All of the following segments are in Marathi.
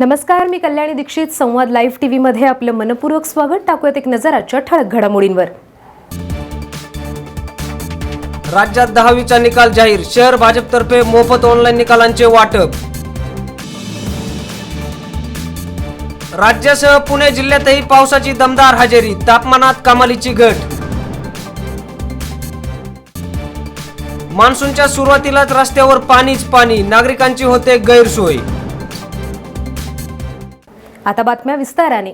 नमस्कार मी कल्याणी दीक्षित. संवाद लाईव्ह टी व्हीमध्ये आपलं मनपूर्वक स्वागत. टाकूयात एक नजर आजच्या ठळक घडामोडींवर. राज्यात दहावीचा निकाल जाहीर. शहर भाजपतर्फे मोफत ऑनलाईन निकालांचे वाटप. राज्यासह पुणे जिल्ह्यातही पावसाची दमदार हजेरी. तापमानात कमालीची घट. मान्सूनच्या सुरुवातीलाच रस्त्यावर पाणीच पाणी. नागरिकांची होते गैरसोय. आता बातम्या विस्ताराने.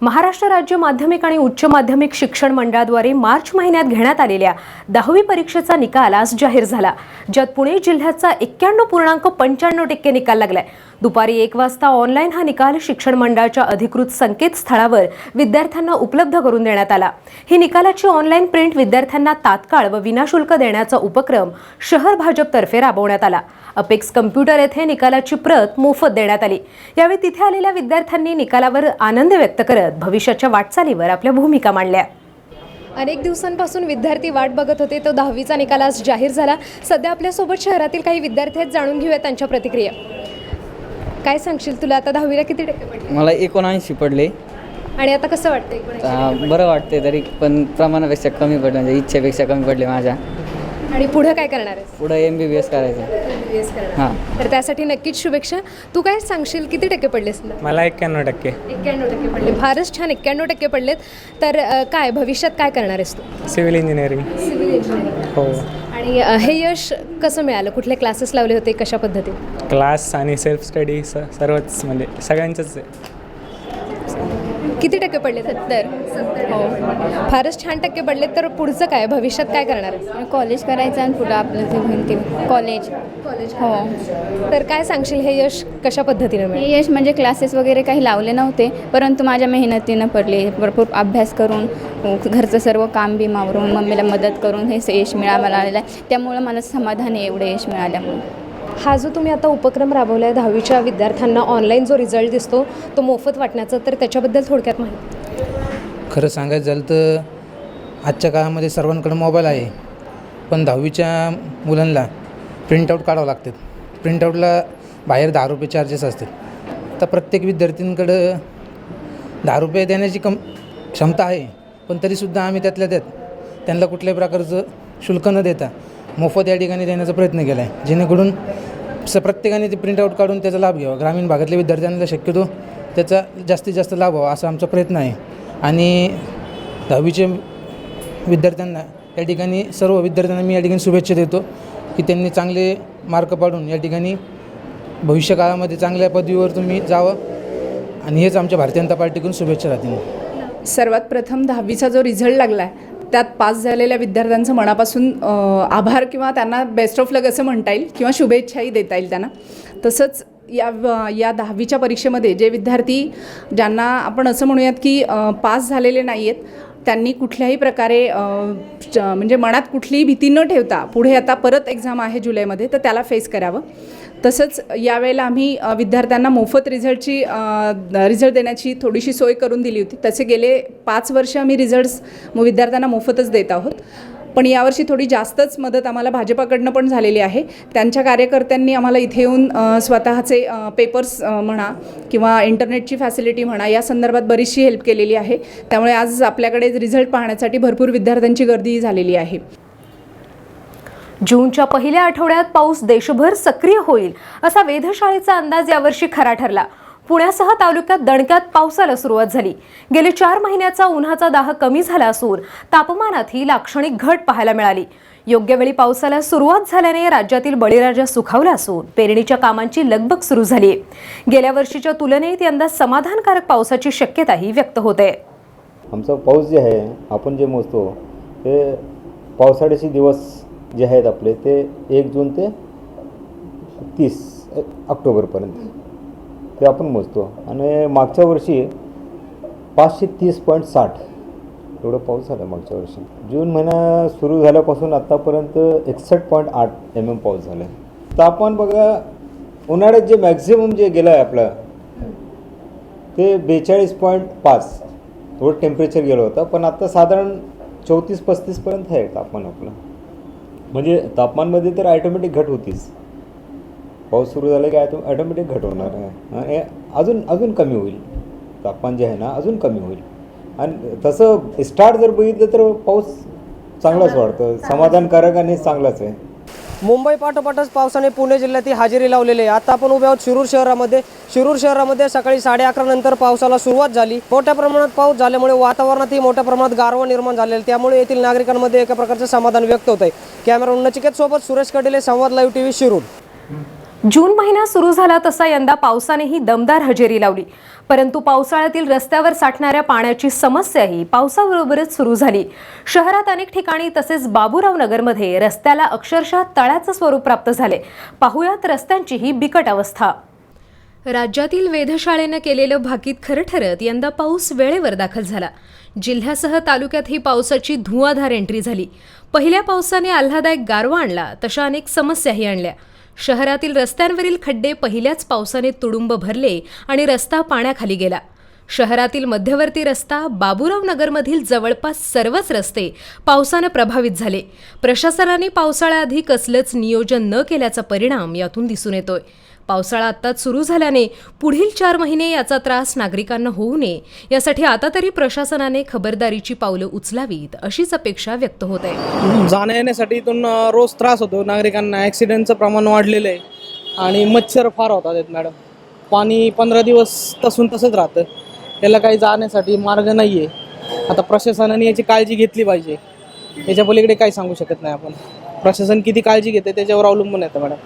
महाराष्ट्र राज्य माध्यमिक आणि उच्च माध्यमिक शिक्षण मंडळाद्वारे मार्च महिन्यात घेण्यात आलेल्या दहावी परीक्षेचा निकाल आज जाहीर झाला. ज्यात पुणे जिल्ह्याचा एक्क्याण्णव पूर्णांक पंच्याण्णव टक्के निकाल लागलाय. दुपारी एक वाजता ऑनलाईन हा निकाल शिक्षण मंडळाच्या अधिकृत संकेतस्थळावर विद्यार्थ्यांना उपलब्ध करून देण्यात आला. ही निकालाची ऑनलाईन प्रिंट विद्यार्थ्यांना तात्काळ व विनाशुल्क देण्याचा उपक्रम शहर भाजपतर्फे राबवण्यात आला. अपेक्स कम्प्युटर येथे निकालाची प्रत मोफत देण्यात आली. यावेळी तिथे आलेल्या विद्यार्थ्यांनी निकालावर आनंद व्यक्त करत भविष्याच्या वाटचालीवर आपल्या भूमिका मांडल्या. अनेक दिवसांपासून विद्यार्थी वाट बघत होते. तो दहावीचा निकाल आज जाहीर झाला. सध्या आपल्यासोबत शहरातील काही विद्यार्थी जाणून घेऊया त्यांच्या प्रतिक्रिया. काय सांगशील? तुला आता दहावीला किती टक्के पडले? मला एकोणऐंशी पडले. आणि आता कसं वाटतं बरं वाटते तरी पण प्रमाणापेक्षा कमी पडले म्हणजे इच्छेपेक्षा कमी पडले माझ्या. आणि पुढे काय करणार आहेस? पुढं एम बी बी एस करायचं. MBBS करणार. हां. तर त्यासाठी नक्कीच शुभेच्छा. तू काय सांगशील किती टक्के पडलेस तुला? मला एक्क्याण्णव टक्के. एक्क्याण्णव टक्के पडले. फारच छान एक्क्याण्णव टक्के पडलेत. तर अ, काय भविष्यात काय करणार आहेस तू? Civil engineering. Civil engineering. हो. आणि अ, हे यश कसं मिळालं? कुठले क्लासेस लावले होते? कशा पद्धतीने? क्लास आणि सेल्फ स्टडी स सर्वच म्हणजे सगळ्यांचंच आहे. किती टक्के पडले सत्तर. हो. फारच छान टक्के पडलेत तर पुढचं काय? भविष्यात काय करणार? कॉलेज करायचं आणि पुढं आपलं जे होईल ते. कॉलेज. कॉलेज. हो. तर काय सांगशील हे यश कशा पद्धतीने हे यश म्हणजे क्लासेस वगैरे काही लावले नव्हते परंतु माझ्या मेहनतीनं पडले. भरपूर अभ्यास करून घरचं सर्व काम बी मावरून मम्मीला मदत करून हे यश मिळायला आलेलं आहे. त्यामुळं मला समाधान आहे एवढं यश मिळाल्यामुळे. हा जो तुम्ही आता उपक्रम राबवला आहे दहावीच्या विद्यार्थ्यांना ऑनलाईन जो रिझल्ट दिसतो तो मोफत वाटण्याचा तर त्याच्याबद्दल थोडक्यात माहिती. खरं सांगायचं झालं तर आजच्या काळामध्ये सर्वांकडे मोबाईल आहे. पण दहावीच्या मुलांना प्रिंटआउट काढावं लागतात प्रिंटआउटला बाहेर दहा रुपये चार्जेस असतात. तर प्रत्येक विद्यार्थ्यांकडं दहा रुपये देण्याची कम क्षमता आहे. पण तरीसुद्धा आम्ही त्यातल्या त्यात त्यांना कुठल्याही प्रकारचं शुल्क न देता मोफत या ठिकाणी देण्याचा प्रयत्न केला आहे जेणेकरून स प्रत्येकाने ते प्रिंटआउट काढून त्याचा लाभ घ्यावा. ग्रामीण भागातल्या विद्यार्थ्यांना शक्यतो त्याचा जास्तीत जास्त लाभ व्हावा असा आमचा प्रयत्न आहे. आणि दहावीचे विद्यार्थ्यांना या ठिकाणी सर्व विद्यार्थ्यांना मी या ठिकाणी शुभेच्छा देतो की त्यांनी चांगले मार्क पाडून या ठिकाणी भविष्यकाळामध्ये चांगल्या पदवीवर तुम्ही जावं. आणि हेच आमच्या भारतीय जनता पार्टीकडून शुभेच्छा राहतील. सर्वात प्रथम दहावीचा जो रिझल्ट लागला आहे त्यात पास झालेल्या विद्यार्थ्यांचं मनापासून आभार किंवा त्यांना बेस्ट ऑफ लक असं म्हणता येईल किंवा शुभेच्छाही देता येईल त्यांना. तसंच या या दहावीच्या परीक्षेमध्ये जे विद्यार्थी ज्यांना आपण असं म्हणूयात की पास झालेले नाही आहेत त्यांनी कुठल्याही प्रकारे च- म्हणजे मनात कुठलीही भीती न ठेवता पुढे आता परत एक्झाम आहे जुलैमध्ये तर त्याला फेस करावं. तसंच यावेळेला आम्ही विद्यार्थ्यांना मोफत रिझल्टची रिझल्ट देण्याची थोडीशी सोय करून दिली होती. तसे गेले पाच वर्ष आम्ही रिझल्ट्स विद्यार्थ्यांना मोफतच देत आहोत. पण यावर्षी थोडी जास्तच मदत आम्हाला भाजपाकडनं पण झालेली आहे. त्यांच्या कार्यकर्त्यांनी आम्हाला इथे येऊन स्वतःचे पेपर्स म्हणा किंवा इंटरनेटची फॅसिलिटी म्हणा या संदर्भात बरीचशी हेल्प केलेली आहे. त्यामुळे आज आपल्याकडे रिझल्ट पाहण्यासाठी भरपूर विद्यार्थ्यांची गर्दी झालेली आहे. जूनच्या पहिल्या आठवड्यात पाऊस देशभर सक्रिय होईल असा वेधशाळेचा अंदाज यावर्षी खरा ठरला. पुण्यासह तालुक्यात दणक्यात पावसाला सुरुवात झाली. गेले चार महिन्याचा उन्हाचा दाह कमी झाला असून तापमानातही लाक्षणिक घट पाहायला मिळाली. योग्य वेळी पावसाला सुरुवात झाल्याने राज्यातील बळीराजा सुखावला असून पेरणीच्या कामांची लगबग सुरू झाली गेल्या वर्षीच्या तुलनेत यंदा समाधानकारक पावसाची शक्यताही व्यक्त होते. आमचा पाऊस जे आहे आपण जे मोजतो ते पावसाळ्याचे दिवस जे आहेत आपले ते एक जून ते तीस ऑक्टोबरपर्यंत. ते आपण मोजतो. आणि मागच्या वर्षी पाचशे तीस पॉईंट साठ. एवढं पाऊस झाला मागच्या वर्षी. जून महिना सुरू झाल्यापासून आत्तापर्यंत एकसष्ट पॉईंट आठ एम एम पाऊस झाला आहे. तापमान बघा उन्हाळ्यात जे मॅक्झिमम जे गेलं आहे आपलं ते बेचाळीस पॉईंट पाच. थोडं टेम्परेचर गेलं होतं पण आत्ता साधारण चौतीस पस्तीसपर्यंत आहे तापमान आपलं. म्हणजे तापमानमध्ये तर ॲटोमॅटिक घट होतीच. पाऊस सुरू झाला की ॲटो ॲटोमॅटिक घट होणार. हं, हे अजून अजून कमी होईल. तापमान जे आहे ना अजून कमी होईल. आणि तसं स्टार्ट जर बघितलं तर पाऊस चांगलाच वाढतो. समाधानकारक आणि चांगलाच आहे. मुंबई पाठोपाठच पावसाने पुणे जिल्ह्यातील हजेरी लावलेली आहे. आता आपण उभे आहोत शिरूर शहरामध्ये. शिरूर शहरामध्ये सकाळी साडे अकरा नंतर पावसाला सुरुवात झाली. मोठ्या प्रमाणात पाऊस झाल्यामुळे वातावरणातही मोठ्या प्रमाणात गारवा निर्माण झालेला आहे. त्यामुळे येथील नागरिकांमध्ये एका प्रकारचं समाधान व्यक्त होत आहे. कॅमेरा नचिकेत सोबत सुरेश कडेले संवाद लाईव्ह टीव्ही शिरूर. जून महिना सुरू झाला तसा यंदा पावसानेही दमदार हजेरी लावली. परंतु पावसाळ्यातील रस्त्यावर साठणाऱ्या पाण्याची समस्याही पावसाबरोबरच सुरू झाली. शहरात अनेक ठिकाणी तसेच बाबूराव नगरमध्ये रस्त्याला अक्षरशः तळ्याचं स्वरूप प्राप्त झाले. पाहुयात रस्त्यांचीही बिकट अवस्था. राज्यातील वेधशाळेनं केलेलं भाकीत खरं ठरत यंदा पाऊस वेळेवर दाखल झाला. जिल्ह्यासह तालुक्यातही पावसाची धुवाधार एंट्री झाली. पहिल्या पावसाने आल्हादायक गारवा आणला तशा अनेक समस्याही आणल्या. शहरातील रस्त्यांवरील खड्डे पहिल्याच पावसाने तुडुंब भरले आणि रस्ता पाण्याखाली गेला. शहरातील मध्यवर्ती रस्ता बाबूराव नगरमधील जवळपास सर्वच रस्ते पावसानं प्रभावित झाले. प्रशासनाने पावसाळ्याआधी कसलंच नियोजन न केल्याचा परिणाम यातून दिसून येतोय. पावसाळा आत्ताच सुरू झाल्याने पुढील चार महिने याचा त्रास नागरिकांना होऊ नये. यासाठी आता तरी प्रशासनाने खबरदारीची पावलं उचलावीत अशीच अपेक्षा व्यक्त होत आहे. जाण्या येण्यासाठी इथून रोज त्रास होतो. नागरिकांना ॲक्सिडेंटचं प्रमाण वाढलेलं आहे. आणि मच्छर फार होतात आहेत मॅडम पाणी पंधरा दिवस तसून तसंच राहतं. त्याला काही जाण्यासाठी मार्ग नाही आहे आता प्रशासनाने याची काळजी घेतली पाहिजे. याच्या पलीकडे काही सांगू शकत नाही आपण. प्रशासन किती काळजी घेते त्याच्यावर अवलंबून येतं मॅडम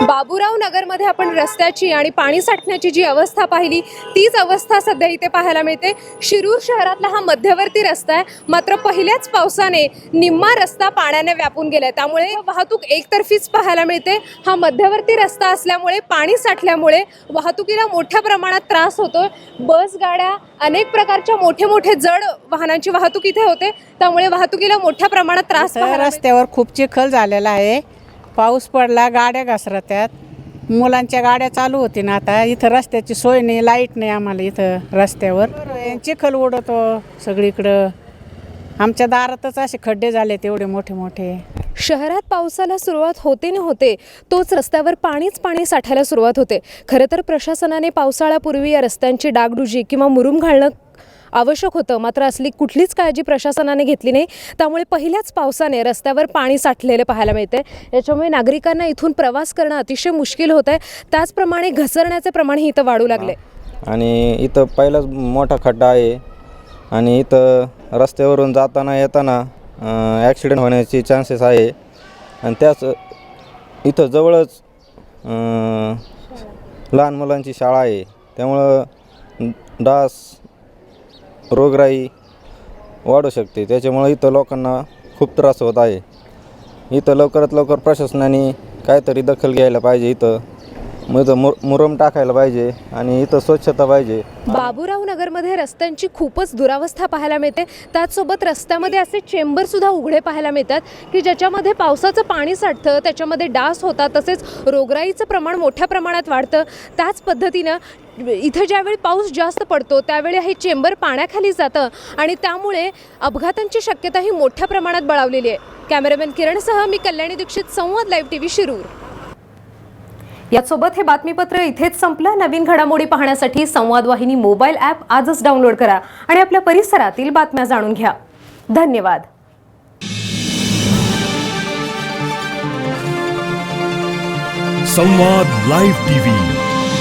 बाबूराव नगरमध्ये आपण रस्त्याची आणि पाणी साठण्याची जी अवस्था पाहिली तीच अवस्था सध्या इथे पाहायला मिळते. शिरूर शहरातला हा मध्यवर्ती रस्ता आहे. मात्र पहिल्याच पावसाने निम्मा रस्ता पाण्याने व्यापून गेलाय. त्यामुळे वाहतूक एकतर्फीच पाहायला मिळते. हा मध्यवर्ती रस्ता असल्यामुळे पाणी साठल्यामुळे वाहतुकीला मोठ्या प्रमाणात त्रास होतोय. बस गाड्या अनेक प्रकारच्या मोठे मोठे जड वाहनांची वाहतूक इथे होते. त्यामुळे वाहतुकीला मोठ्या प्रमाणात त्रास. रस्त्यावर खूप चिखल झालेला आहे. पाऊस पडला गाड्या घसरत्यात. मुलांच्या गाड्या चालू होती ना आता. इथं रस्त्याची सोय नाही लाइट नाही आम्हाला इथं रस्त्यावर. चिखल उडतो सगळीकडं. आमच्या दारातच असे खड्डे झाले तेवढे मोठे मोठे. शहरात पावसाला सुरुवात होते न होते तोच रस्त्यावर पाणीच पाणी साठायला सुरुवात होते. खरं तर प्रशासनाने पावसाळ्यापूर्वी या रस्त्यांची डागडुजी किंवा मुरुम घालणं आवश्यक होतं. मात्र असली कुठलीच काळजी प्रशासनाने घेतली नाही. त्यामुळे पहिल्याच पावसाने रस्त्यावर पाणी साठलेले पाहायला मिळते याच्यामुळे नागरिकांना इथून प्रवास करणं अतिशय मुश्किल होत आहे त्याचप्रमाणे घसरण्याचे प्रमाणही इथं वाढू लागले आणि इथं पहिलाच मोठा खड्डा आहे. आणि इथं रस्त्यावरून जाताना येताना ॲक्सिडेंट होण्याची चान्सेस आहे. आणि त्याच इथं जवळच लहान मुलांची शाळा आहे. त्यामुळं डास रोगराई वाढू शकते. त्याच्यामुळे इथं लोकांना खूप त्रास होत आहे. इथं लवकरात लवकर प्रशासनाने काहीतरी दखल घ्यायला पाहिजे इथं. मग मुर मुरम टाकायला पाहिजे आणि इथं स्वच्छता पाहिजे. बाबूराव नगरमध्ये रस्त्यांची खूपच दुरावस्था पाहायला मिळते. त्याचसोबत रस्त्यामध्ये असे चेंबर सुद्धा उघडे पाहायला मिळतात की ज्याच्यामध्ये पावसाचं पाणी साठतं त्याच्यामध्ये डास होतात तसेच रोगराईचं प्रमाण मोठ्या प्रमाणात वाढतं. त्याच पद्धतीनं इथं ज्यावेळी पाऊस जास्त पडतो त्यावेळी हे चेंबर पाण्याखाली जातं आणि त्यामुळे अपघातांची शक्यताही मोठ्या प्रमाणात बळावलेली आहे. कॅमेरामॅन किरणसह मी कल्याणी दीक्षित संवाद लाईव्ह टी व्ही शिरूर. यासोबत हे बातमीपत्र इथेच संपलं. नवीन घडामोडी पाहण्यासाठी संवाद वाहिनी मोबाईल ॲप आजच डाउनलोड करा आणि आपल्या परिसरातील बातम्या जाणून घ्या. धन्यवाद. संवाद लाईव्ह टीव्ही.